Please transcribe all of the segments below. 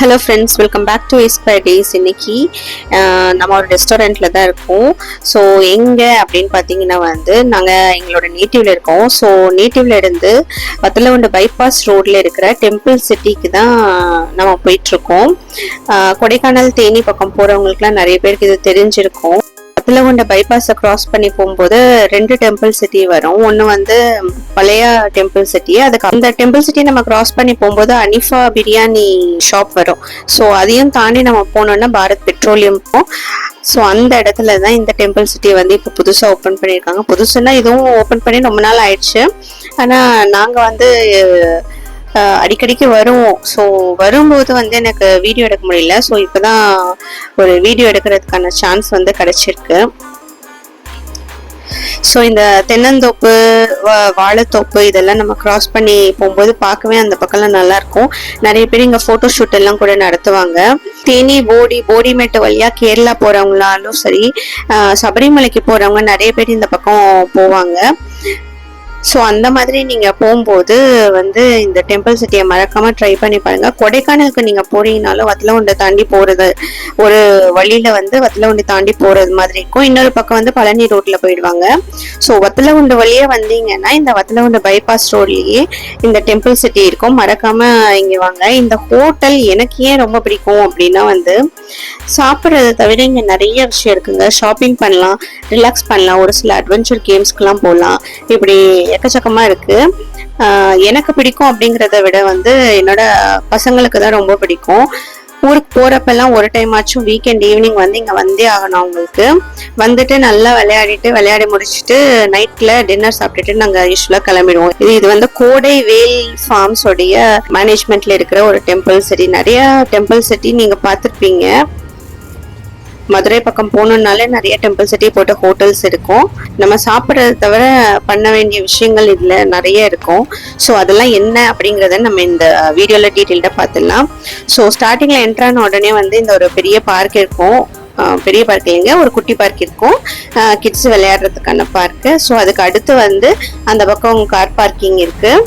Hello friends welcome back to inspire days இன்னைக்கு நம்ம ஒரு ரெஸ்டாரண்ட்டில் தான் இருக்கோம். ஸோ எங்கே அப்படின்னு பார்த்தீங்கன்னா வந்து நாங்கள் எங்களோட நேட்டிவ்ல இருக்கோம். ஸோ நேட்டிவ்ல இருந்து வத்தலவண்டு பைபாஸ் ரோட்ல இருக்கிற டெம்பிள் சிட்டிக்கு தான் நம்ம போயிட்டுருக்கோம் கொடைக்கானல் தேனி பக்கம் போகிறவங்களுக்குலாம் நிறைய பேருக்கு இது தெரிஞ்சிருக்கும். கொண்ட பைபாஸை கிராஸ் பண்ணி போகும்போது ரெண்டு டெம்பிள் சிட்டி வரும். ஒன்று வந்து பழைய டெம்பிள் சிட்டி அதுக்கு அந்த டெம்பிள் சிட்டி நம்ம கிராஸ் பண்ணி போகும்போது அனிஃபா பிரியாணி ஷாப் வரும். ஸோ அதையும் தாண்டி நம்ம போனோம்னா பாரத் பெட்ரோலியம் ஸோ அந்த இடத்துல தான் இந்த டெம்பிள் சிட்டி வந்து இப்போ புதுசாக ஓப்பன் பண்ணியிருக்காங்க. புதுசுன்னா இதுவும் ஓப்பன் பண்ணி ரொம்ப நாள் ஆயிடுச்சு. ஆனால் நாங்கள் வந்து அடிக்கடிக்கு வருவோம் ஸோ வரும்போது வந்து எனக்கு வீடியோ எடுக்க முடியல. ஸோ இப்போ தான் ஒரு வீடியோ எடுக்கிறதுக்கான சான்ஸ் வந்து கிடச்சிருக்கு. ஸோ இந்த தென்னந்தோப்பு வா- வாழைத்தோப்பு இதெல்லாம் நம்ம கிராஸ் பண்ணி போகும்போது பார்க்கவே அந்த பக்கம்லாம் நல்லாயிருக்கும். நிறைய பேர் இங்கே ஃபோட்டோ ஷூட் எல்லாம் கூட நடத்துவாங்க. தேனி போடி போடிமேட்டு வழியாக கேரளா போகிறவங்களாலும் சரி சபரிமலைக்கு போகிறவங்க நிறைய பேர் இந்த பக்கம் போவாங்க. ஸோ அந்த மாதிரி நீங்கள் போகும்போது வந்து இந்த டெம்பிள் சிட்டியை மறக்காம ட்ரை பண்ணி பாருங்கள் கொடைக்கானலுக்கு நீங்கள் போறீங்கனாலும் வத்தலகுண்டை தாண்டி போகிறது ஒரு வழியில் வந்து வத்தலகுண்டி தாண்டி போகிறது மாதிரி இருக்கும். இன்னொரு பக்கம் வந்து பழனி ரோட்டில் போயிடுவாங்க. ஸோ வத்தலகுண்டு வழியே வந்தீங்கன்னா இந்த வத்தலகுண்டு பைபாஸ் ரோட்லேயே இந்த டெம்பிள் சிட்டி இருக்கும். மறக்காமல் இங்கே வாங்க. இந்த ஹோட்டல் எனக்கு ஏன் ரொம்ப பிடிக்கும் அப்படின்னா வந்து சாப்பிட்றத தவிர இங்கே நிறைய விஷயம் இருக்குங்க. ஷாப்பிங் பண்ணலாம் ரிலாக்ஸ் பண்ணலாம். ஒரு சில அட்வென்ச்சர் கேம்ஸ்க்குலாம் போகலாம் இப்படி எக்கச்சக்கமா இருக்கு. எனக்கு பிடிக்கும் அப்படிங்கிறத விட வந்து என்னோட பசங்களுக்கு தான் ரொம்ப பிடிக்கும். ஊருக்கு போறப்பெல்லாம் ஒரு டைம் ஆச்சும் வீக்கெண்ட் ஈவினிங் வந்து இங்க வந்தே ஆகணும் அவங்களுக்கு. வந்துட்டு நல்லா விளையாடிட்டு விளையாடி முடிச்சுட்டு நைட்ல டின்னர் சாப்பிட்டுட்டு நாங்க யூஸ்வலா கிளம்பிடுவோம். இது இது வந்து கோடை வேல் ஃபார்ம்ஸோடைய மேனேஜ்மெண்ட்ல இருக்கிற ஒரு டெம்பிள் சிட்டி நிறைய டெம்பிள் சிட்டி நீங்க பார்த்திருப்பீங்க. மதுரை பக்கம் போகணுன்னாலே நிறைய டெம்பிள் சிட்டி போட்ட ஹோட்டல்ஸ் இருக்கும். நம்ம சாப்பிட்றத தவிர பண்ண வேண்டிய விஷயங்கள் இதில் நிறைய இருக்கும். ஸோ அதெல்லாம் என்ன அப்படிங்கிறத நம்ம இந்த வீடியோவில் டீட்டெயில்டாக பார்த்துடலாம். ஸோ ஸ்டார்டிங்கில் என்ட்ரான உடனே வந்து இந்த ஒரு பெரிய பார்க் இருக்கும். பெரிய பார்க் இல்லைங்க ஒரு குட்டி பார்க் இருக்கும். கிட்ஸ் விளையாடுறதுக்கான பார்க்கு ஸோ அதுக்கு அடுத்து வந்து அந்த பக்கம் கார் பார்க்கிங் இருக்குது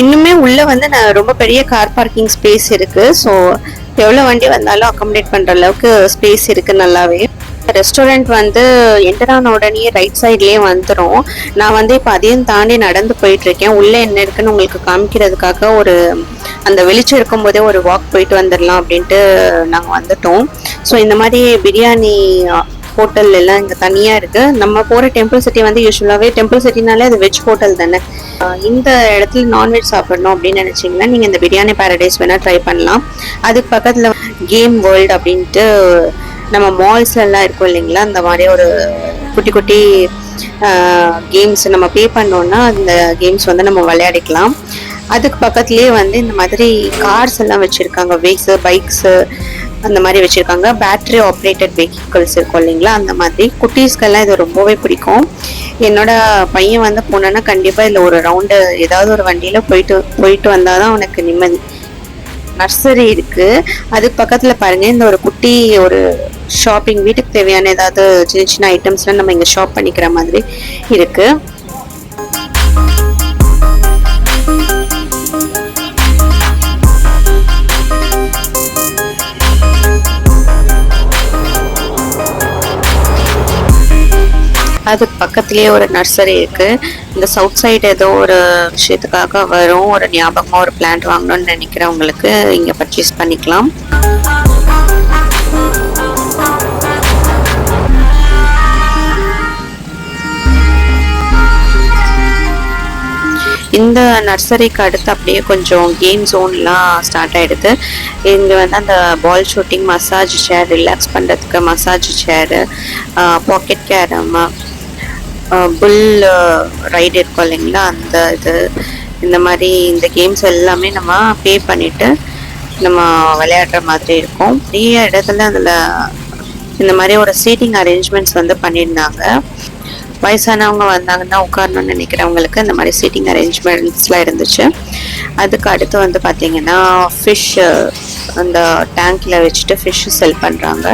இன்னுமே உள்ளே வந்து நான் ரொம்ப பெரிய கார் பார்க்கிங் ஸ்பேஸ் இருக்குது ஸோ எவ்வளோ வண்டி வந்தாலும் அக்காமடேட் பண்ணுற அளவுக்கு ஸ்பேஸ் இருக்குது நல்லாவே. ரெஸ்டாரண்ட் வந்து என்டர் ஆன உடனே ரைட் சைட்லேயே வந்துடும் நான் வந்து இப்போ அதையும் தாண்டி நடந்து போயிட்டுருக்கேன் உள்ளே என்ன இருக்குன்னு உங்களுக்கு காமிக்கிறதுக்காக ஒரு அந்த வெளிச்சம் இருக்கும்போதே ஒரு வாக் போயிட்டு வந்துடலாம் அப்படின்ட்டு நாங்கள் வந்துட்டோம். ஸோ இந்த மாதிரி பிரியாணி ஹோட்டல் எல்லாம் இங்கே தனியாக இருக்கு. நம்ம போகிற டெம்பிள் சிட்டி வந்து யூஸ்வலாகவே டெம்பிள் சிட்டினாலே அது வெஜ் ஹோட்டல் தானே. இந்த இடத்துல நான்வெஜ் சாப்பிடணும் அப்படின்னு நினச்சிங்கன்னா நீங்கள் இந்த பிரியாணி பாரடைஸ் வேணால் ட்ரை பண்ணலாம். அதுக்கு பக்கத்தில் கேம் வேர்ல்டு அப்படின்ட்டு நம்ம மால்ஸ்ல எல்லாம் இருக்கும் இல்லைங்களா? அந்த மாதிரி ஒரு குட்டி குட்டி கேம்ஸ் நம்ம பே பண்ணோம்னா அந்த கேம்ஸ் வந்து நம்ம விளையாடிக்கலாம். அதுக்கு பக்கத்துலேயே வந்து இந்த மாதிரி கார்ஸ் எல்லாம் வச்சுருக்காங்க. வெஹிக்ஸு பைக்ஸு அந்த மாதிரி வச்சுருக்காங்க. பேட்டரி ஆப்ரேட்டட் வெஹிக்கிள்ஸ் இருக்கும் இல்லைங்களா? அந்த மாதிரி. குட்டீஸ்க்கெல்லாம் இது ரொம்பவே பிடிக்கும். என்னோட பையன் வந்து போனோன்னா கண்டிப்பாக இதில் ஒரு ரவுண்டு ஏதாவது ஒரு வண்டியில் போயிட்டு போயிட்டு வந்தால் தான் அவனுக்கு நிம்மதி. நர்சரி இருக்குது அதுக்கு பக்கத்தில் பாருங்கள் இந்த ஒரு குட்டி ஒரு ஷாப்பிங் வீட்டுக்கு தேவையான ஏதாவது சின்ன சின்ன ஐட்டம்ஸ்லாம் நம்ம இங்கே ஷாப் பண்ணிக்கிற மாதிரி இருக்குது அதுக்கு பக்கத்துலேயே ஒரு நர்சரி இருக்கு. இந்த சவுத் சைடு ஏதோ ஒரு விஷயத்துக்காக வரும். ஒரு ஞாபகமாக ஒரு பிளான்ட் வாங்கணும்னு நினைக்கிறவங்களுக்கு இங்கே பர்ச்சேஸ் பண்ணிக்கலாம். இந்த நர்சரிக்கு அடுத்து அப்படியே கொஞ்சம் கேம் ஜோன்லாம் ஸ்டார்ட் ஆகிடுது இங்கே வந்து அந்த ball shooting massage chair relax பண்ணுறதுக்கு massage chair pocket carrom bull ride இருக்கும் இல்லைங்களா? அந்த இது இந்த மாதிரி இந்த கேம்ஸ் எல்லாமே நம்ம பே பண்ணிவிட்டு நம்ம விளையாடுற மாதிரி இருக்கும். நிறைய இடத்துல அதில் இந்த மாதிரி ஒரு சீட்டிங் அரேஞ்ச்மெண்ட்ஸ் வந்து பண்ணியிருந்தாங்க. வயசானவங்க வந்தாங்கன்னா உட்காரணும்னு நினைக்கிறவங்களுக்கு இந்த மாதிரி சீட்டிங் அரேஞ்ச்மெண்ட்ஸ்லாம் இருந்துச்சு. அதுக்கு அடுத்து வந்து பார்த்திங்கன்னா ஃபிஷ் அந்த டேங்க்கில் வச்சுட்டு ஃபிஷ் செல் பண்ணுறாங்க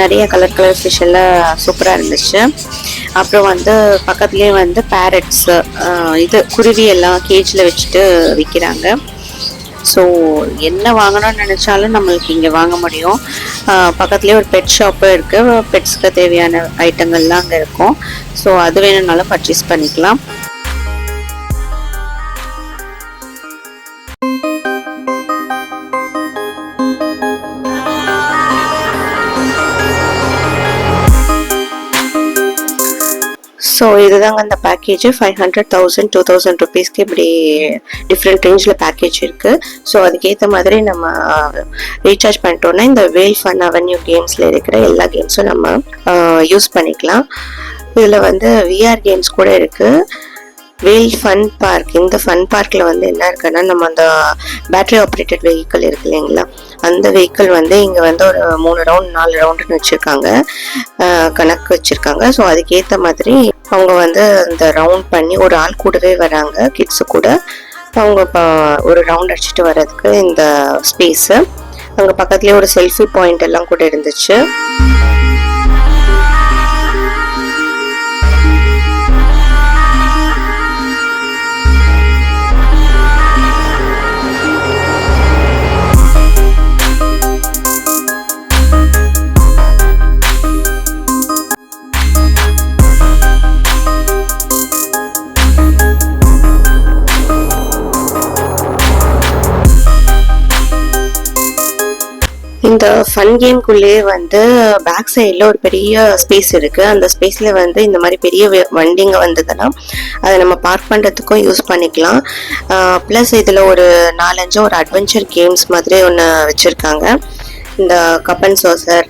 நிறைய கலர் கலர் ஃபிஷ் எல்லாம் சூப்பராக இருந்துச்சு. அப்புறம் வந்து பக்கத்துலேயே வந்து பேரட்ஸு இது குருவி எல்லாம் கேஜில் வச்சுட்டு விற்கிறாங்க ஸோ என்ன வாங்கணும்னு நினச்சாலும் நம்மளுக்கு இங்கே வாங்க முடியும். பக்கத்துலேயே ஒரு பெட் ஷாப்பும் இருக்குது பெட்ஸ்க்கு தேவையான ஐட்டங்கள்லாம் அங்கே இருக்கும். ஸோ அது வேணும்னாலும் பர்ச்சேஸ் பண்ணிக்கலாம். ஸோ இதுதாங்க அந்த package five hundred thousand two thousand ருபீஸ்க்கு இப்படி டிஃப்ரெண்ட் ரேஞ்சில் பேக்கேஜ் இருக்குது ஸோ அதுக்கேற்ற மாதிரி நம்ம uh, ரீசார்ஜ் பண்ணிட்டோம்னா இந்த வேல் ஃபன் அவென்யூ கேம்ஸில் இருக்கிற எல்லா கேம்ஸும் நம்ம uh, யூஸ் பண்ணிக்கலாம். இதில் வந்து விஆர் கேம்ஸ் கூட இருக்குது வீல் ஃபன் பார்க் இந்த ஃபன் பார்க்கில் வந்து என்ன இருக்குன்னா நம்ம அந்த பேட்டரி ஆப்ரேட்டட் வெஹிக்கிள் இருக்கு இல்லைங்களா? அந்த வெஹிக்கிள் வந்து இங்கே வந்து ஒரு மூணு ரவுண்ட் நாலு ரவுண்டுன்னு வச்சுருக்காங்க. கணக்கு வச்சுருக்காங்க. ஸோ அதுக்கேற்ற மாதிரி அவங்க வந்து அந்த ரவுண்ட் பண்ணி ஒரு ஆள் கூடவே வராங்க கிட்ஸு கூட. அவங்க இப்போ ஒரு ரவுண்ட் அடிச்சுட்டு வர்றதுக்கு இந்த ஸ்பேஸு அங்கே பக்கத்துலேயே ஒரு செல்ஃபி பாயிண்ட் எல்லாம் கூட இருந்துச்சு. இந்த ஃபன் கேம்குள்ளேயே வந்து பேக் சைடில் ஒரு பெரிய ஸ்பேஸ் இருக்கு. அந்த ஸ்பேஸில் வந்து இந்த மாதிரி பெரிய வண்டிங்க வந்ததுன்னா அதை நம்ம பார்க் பண்ணுறதுக்கும் யூஸ் பண்ணிக்கலாம். ப்ளஸ் இதில் ஒரு நாலஞ்சு ஒரு அட்வென்ச்சர் கேம்ஸ் மாதிரி ஒன்று வச்சுருக்காங்க. இந்த கப்பன் சோசர்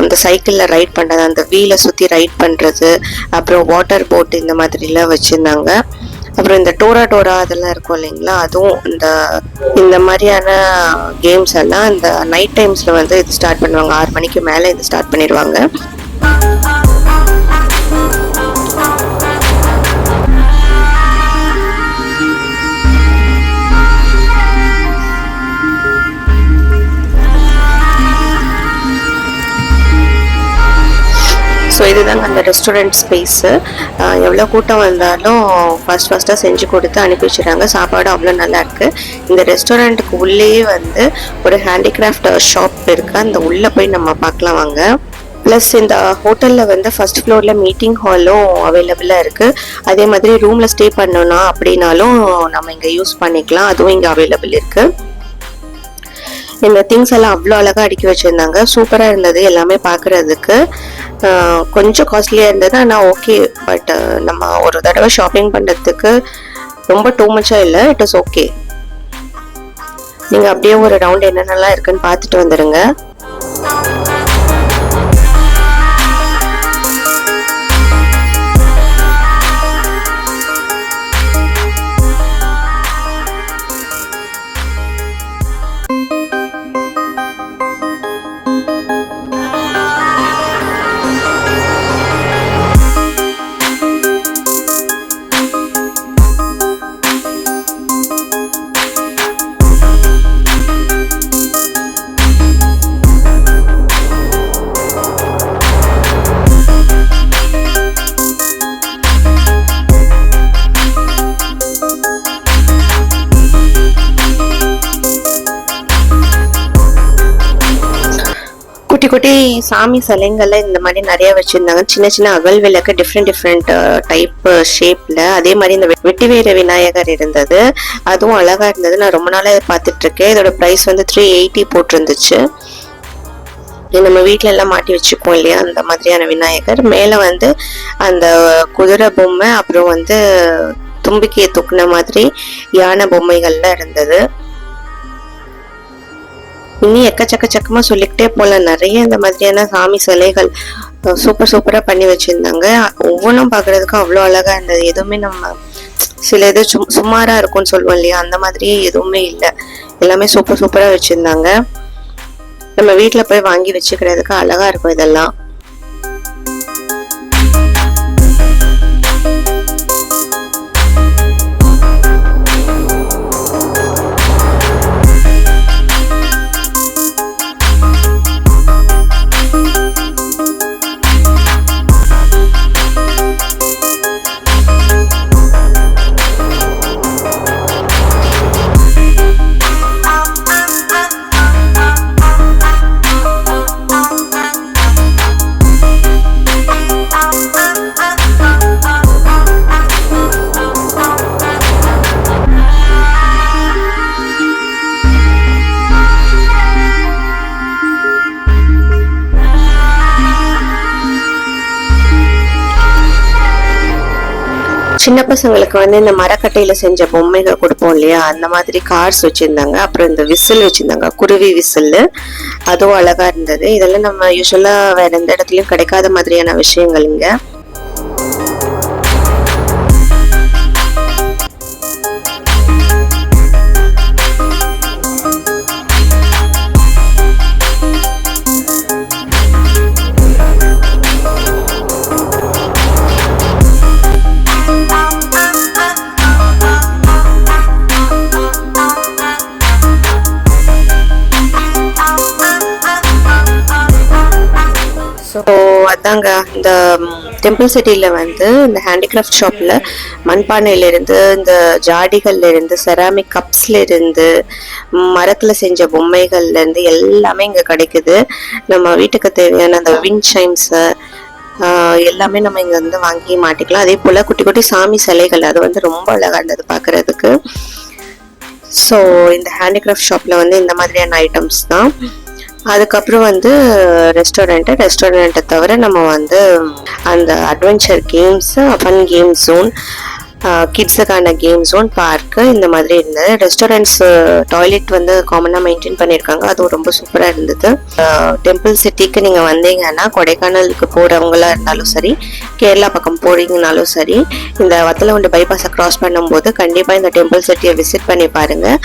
அந்த சைக்கிளில் ரைட் பண்ணுறது அந்த வீலை சுற்றி ரைட் பண்ணுறது அப்புறம் வாட்டர் போட் இந்த மாதிரிலாம் வச்சுருந்தாங்க. அப்புறம் இந்த டோரா டோரா அதெல்லாம் இருக்கும் இல்லைங்களா? அதுவும் இந்த இந்த மாதிரியான கேம்ஸ் எல்லாம் இந்த நைட் டைம்ஸில் வந்து இது ஸ்டார்ட் பண்ணுவாங்க. ஆறு மணிக்கு மேலே இது ஸ்டார்ட் பண்ணிடுவாங்க. இதுதாங்க அந்த ரெஸ்டாரண்ட் ஸ்பேஸு எவ்வளோ கூட்டம் வந்தாலும் ஃபஸ்ட் ஃபஸ்ட்டாக செஞ்சு கொடுத்து அனுப்பி வச்சுறாங்க சாப்பாடு அவ்வளோ நல்லாயிருக்கு இந்த ரெஸ்டாரண்ட்டுக்கு உள்ளேயே வந்து ஒரு ஹேண்டிகிராஃப்ட் ஷாப் இருக்குது அந்த உள்ளே போய் நம்ம பார்க்கலாம் வாங்க. ப்ளஸ் இந்த ஹோட்டலில் வந்து ஃபர்ஸ்ட் ஃப்ளோரில் மீட்டிங் ஹாலும் அவைலபிளாக இருக்குது அதே மாதிரி ரூமில் ஸ்டே பண்ணோன்னா அப்படின்னாலும் நம்ம இங்கே யூஸ் பண்ணிக்கலாம். அதுவும் இங்கே அவைலபிள் இருக்குது இந்த திங்ஸ் எல்லாம் அவ்வளோ அழகாக அடுக்கி வச்சுருந்தாங்க. சூப்பராக இருந்தது எல்லாமே பார்க்குறதுக்கு கொஞ்சம் காஸ்ட்லியாக இருந்தது ஆனால் ஓகே பட் நம்ம ஒரு தடவை ஷாப்பிங் பண்ணுறதுக்கு ரொம்ப டூ மச்சாக இல்லை. இட் இஸ் ஓகே நீங்கள் அப்படியே ஒரு ரவுண்ட் என்னென்னலாம் இருக்குன்னு பார்த்துட்டு வந்துடுங்க குட்டி சாமி சிலைங்கள்ல இந்த மாதிரி நிறைய வச்சிருந்தாங்க. சின்ன சின்ன அகல் விளக்கு டிஃப்ரெண்ட் டிஃப்ரெண்ட் டைப் ஷேப்ல அதே மாதிரி இந்த வெட்டிவேர விநாயகர் இருந்தது. அதுவும் அழகா இருந்தது. நான் ரொம்ப நாளா பார்த்துட்டு இருக்கேன் இதோட ப்ரைஸ் வந்து த்ரீ எயிட்டி போட்டிருந்துச்சு. நம்ம வீட்டில எல்லாம் மாட்டி வச்சுப்போம் இல்லையா? அந்த மாதிரியான விநாயகர். மேல வந்து அந்த குதிரை பொம்மை அப்புறம் வந்து தும்பிக்கையை தூக்குன மாதிரி யானை பொம்மைகள்லாம் இருந்தது. இன்னும் எக்கச்சக்க சக்கமாக சொல்லிக்கிட்டே போகலாம் நிறைய இந்த மாதிரியான சாமி சிலைகள் சூப்பர் சூப்பராக பண்ணி வச்சுருந்தாங்க. ஒவ்வொன்றும் பார்க்குறதுக்கும் அவ்வளோ அழகாக இருந்தது. எதுவுமே நம்ம சில இது சும் சுமாராக இருக்கும்னு சொல்லுவோம் இல்லையா? அந்த மாதிரியே எதுவுமே இல்லை. எல்லாமே சூப்பர் சூப்பராக வச்சுருந்தாங்க. நம்ம வீட்டில் போய் வாங்கி வச்சுக்கிறதுக்கு அழகாக இருக்கும் இதெல்லாம். சின்ன பசங்களுக்கு வந்து இந்த மரக்கட்டையில செஞ்ச பொம்மைகள் கொடுப்போம் இல்லையா? அந்த மாதிரி கார்ஸ் வச்சிருந்தாங்க. அப்புறம் இந்த விசில் வச்சிருந்தாங்க. குருவி விசில். அதுவும் அழகா இருந்தது. இதெல்லாம் நம்ம யூஸ்வலா வேற எந்த இடத்துலயும் கிடைக்காத மாதிரியான விஷயங்கள் இங்க. டெம்பிள் சிட்டியில் வந்து இந்த ஹேண்டிகிராஃப்ட் ஷாப்பில் மண்பானையிலேருந்து இந்த ஜாடிகள்லேருந்து செராமிக் கப்ஸ்லேருந்து மரத்தில் செஞ்ச பொம்மைகள்லேருந்து எல்லாமே இங்கே கிடைக்குது. நம்ம வீட்டுக்கு தேவையான அந்த விண்ட் ஷைன்ஸு எல்லாமே நம்ம இங்கே வந்து வாங்கி மாட்டிக்கலாம். அதே போல் குட்டி குட்டி சாமி சிலைகள் அது வந்து ரொம்ப அழகாக இருந்தது பார்க்குறதுக்கு ஸோ இந்த ஹேண்டிகிராஃப்ட் ஷாப்பில் வந்து இந்த மாதிரியான ஐட்டம்ஸ் தான். அதுக்கப்புறம் வந்து ரெஸ்டாரண்ட்டு ரெஸ்டாரண்ட்டை தவிர நம்ம வந்து அந்த adventure games fun game zone கிட்ஸுக்கான game zone park இந்த மாதிரி இருந்தது ரெஸ்டாரண்ட்ஸ் டாய்லெட் வந்து காமனாக மெயின்டைன் பண்ணியிருக்காங்க. அதுவும் ரொம்ப சூப்பராக இருந்தது. டெம்பிள் சிட்டிக்கு நீங்கள் வந்தீங்கன்னா கொடைக்கானலுக்கு போகிறவங்களா இருந்தாலும் சரி கேரளா பக்கம் போகிறீங்கனாலும் சரி இந்த வத்தலகுண்டு பைபாஸை கிராஸ் பண்ணும்போது கண்டிப்பாக இந்த டெம்பிள் சிட்டியை விசிட் பண்ணி பாருங்கள்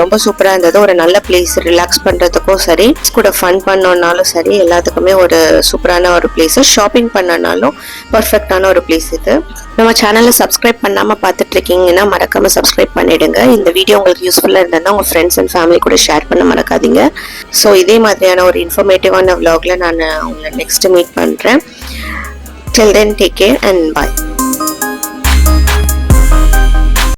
ரொம்ப சூப்பராக இருந்தது. ஒரு நல்ல பிளேஸ் ரிலாக்ஸ் பண்ணுறதுக்கும் சரி கூட ஃபன் பண்ணோன்னாலும் சரி எல்லாத்துக்குமே ஒரு சூப்பரான ஒரு பிளேஸ் ஷாப்பிங் பண்ணனாலும் பர்ஃபெக்டான ஒரு பிளேஸ் இது. நம்ம சேனலை சப்ஸ்கிரைப் பண்ணாமல் பார்த்துட்டு இருக்கீங்கன்னா மறக்காம சப்ஸ்கிரைப் பண்ணிடுங்க. இந்த வீடியோ உங்களுக்கு யூஸ்ஃபுல்லாக இருந்ததுன்னா உங்கள் ஃப்ரெண்ட்ஸ் அண்ட் ஃபேமிலி கூட ஷேர் பண்ண மறக்காதீங்க. ஸோ இதே மாதிரியான ஒரு இன்ஃபர்மேட்டிவான vlogல நான் உங்களை நெக்ஸ்ட் மீட் பண்ணுறேன் till then take care and bye